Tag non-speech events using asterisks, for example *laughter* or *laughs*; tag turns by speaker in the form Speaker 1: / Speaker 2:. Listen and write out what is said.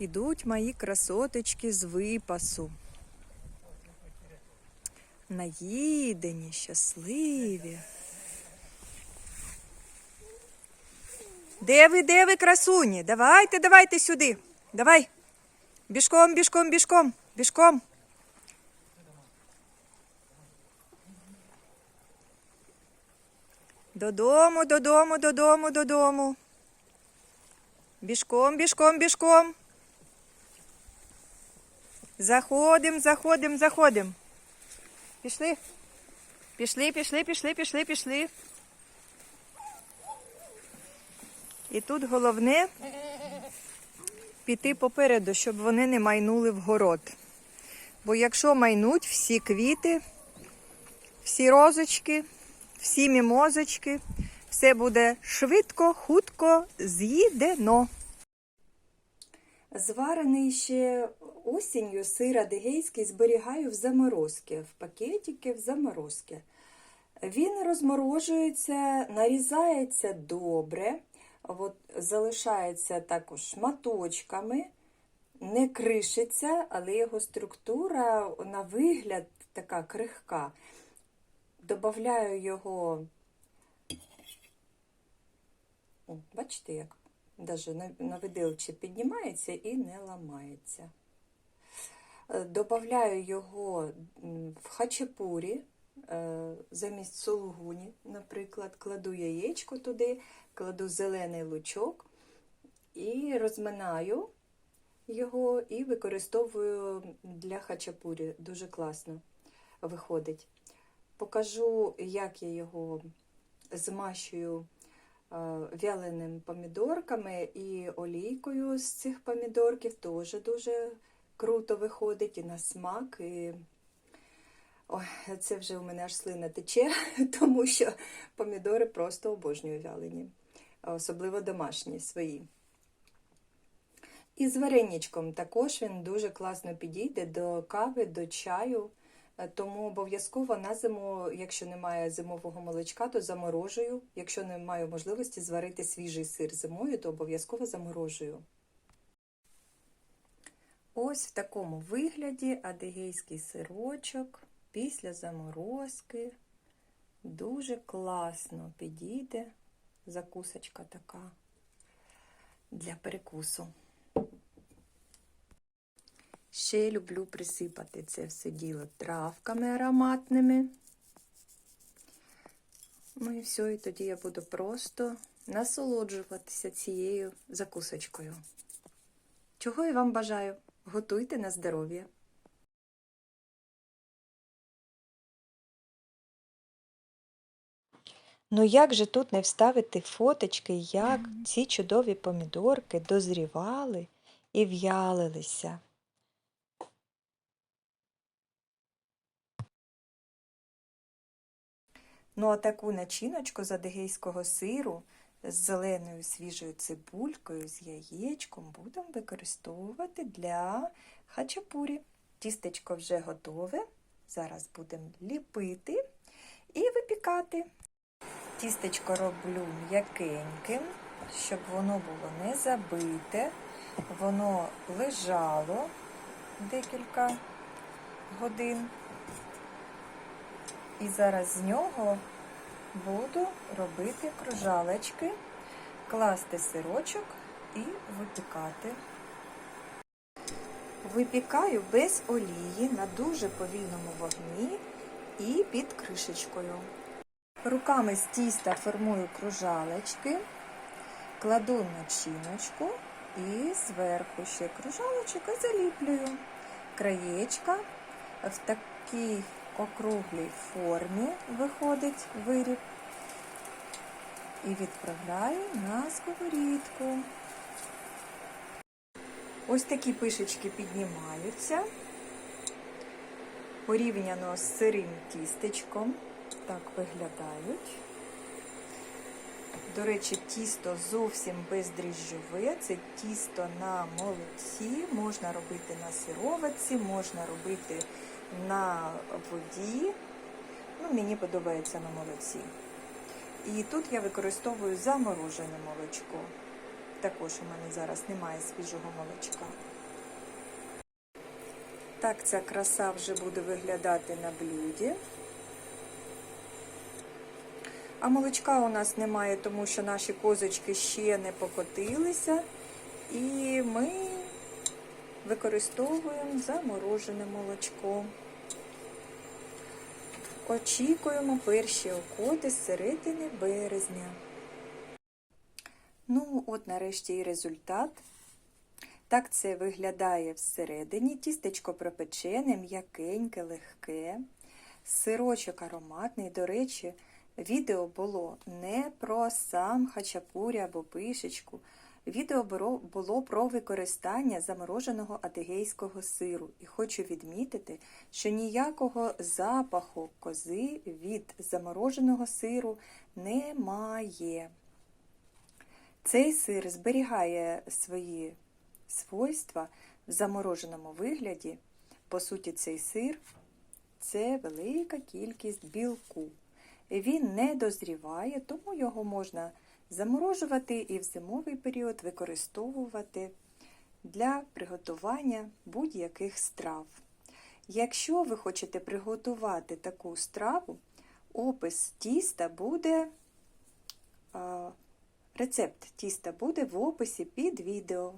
Speaker 1: Ідуть мої красоточки з випасу. Наїдені, щасливі. Де ви, де ви, красуні? Давайте, давайте сюди. Давай. Бішком, бішком, бішком, бішком. Додому, додому, додому, додому. Бішком, бішком, бішком. Заходим, заходим, заходим. Пішли. Пішли, пішли, пішли, пішли, пішли. І тут головне піти попереду, щоб вони не майнули в город. Бо якщо майнуть всі квіти, всі розочки, всі мімозочки, все буде швидко, хутко з'їдено. Зварений ще осінню сир адигейський зберігаю в заморозки, в пакетики в заморозки. Він розморожується, нарізається добре, от, залишається також шматочками, не кришиться, але його структура на вигляд така крихка. Добавляю його, О, бачите, як даже на, виделці піднімається і не ламається. Е, Добавляю його в хачапурі, е, замість сулугуні, наприклад, кладу яєчко туди, кладу зелений лучок і розминаю його і використовую для хачапурі. Дуже класно виходить. Покажу, як я його змащую е, вяленим помідорками і олійкою з цих помідорків. Теж дуже круто виходить і на смак. І... Ой, це вже у мене аж слина тече, *laughs* тому що помідори просто обожнюю вялені, особливо домашні свої. І з вареничком також він дуже класно підійде до кави, до чаю. Е, Тому обов'язково на зиму, якщо немає зимового молочка, то заморожую. Якщо не маю можливості зварити свіжий сир зимою, то обов'язково заморожую. Ось в такому вигляді адигейський сирочок після заморозки. Дуже класно підійде закусочка така для перекусу. Ще люблю присипати це все діло травками ароматними. Ну і все, і тоді я буду просто насолоджуватися цією закусочкою. Чого я вам бажаю? Готуйте на здоров'я! Ну як же тут не вставити фоточки, як ці чудові помідорки дозрівали і в'ялилися. Ну, а таку начиночку з адигейського сиру з зеленою свіжою цибулькою, з яєчком будемо використовувати для хачапурі. Тістечко вже готове. Зараз будемо ліпити і випікати. Тістечко роблю м'якеньким, щоб воно було не забите, воно лежало декілька годин. І зараз з нього буду робити кружалочки, класти сирочок і випікати. Випікаю без олії на дуже повільному вогні і під кришечкою. Руками з тіста формую кружалочки, кладу начиночку і зверху ще кружалочок і заліплюю. Краєчка в такій округлій формі виходить виріб і відправляю на сковорідку. Ось такі пишечки піднімаються порівняно з сирим тістечком. Так виглядають. До речі, тісто зовсім бездріжджове. Це тісто на молоці, можна робити на сироватці, можна робити на воді. Ну, Мені подобається на молоці. І тут я використовую заморожене молочко. Також у мене зараз немає свіжого молочка. Так ця краса вже буде виглядати на блюді. А молочка у нас немає, тому що наші козочки ще не покотилися. І ми використовуємо заморожене молочко. Очікуємо перші окоти з середини березня. Ну, от нарешті і результат. Так це виглядає всередині. Тістечко пропечене, м'якеньке, легке, сирочок ароматний. До речі, відео було не про сам хачапурі або пишечку. Відео було про використання замороженого адигейського сиру. І хочу відмітити, що ніякого запаху кози від замороженого сиру немає. Цей сир зберігає свої свойства в замороженому вигляді. По суті, цей сир це велика кількість білку. Він не дозріває, тому його можна заморожувати і в зимовий період використовувати для приготування будь-яких страв. Якщо ви хочете приготувати таку страву, опис тіста буде, рецепт тіста буде в описі під відео.